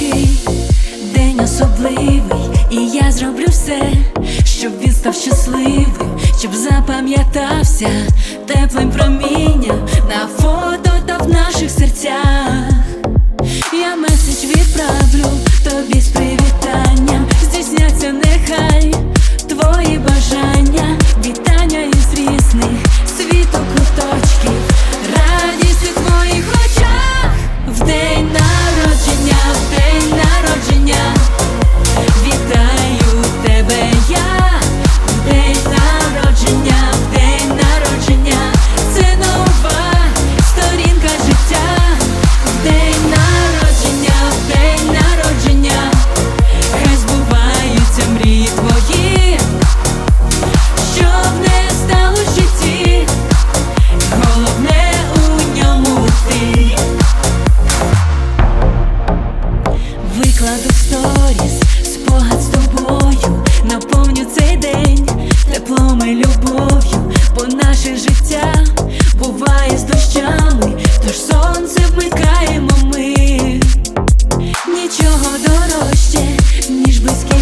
такий день особливий, і я зроблю все, щоб він став щасливим, щоб запам'ятався теплим промінням на фото та в наших серцях. Я меседж відправлю тобі з привітом життя буває з дощами, тож сонце вмикаємо ми, нічого дорожче, ніж близькі.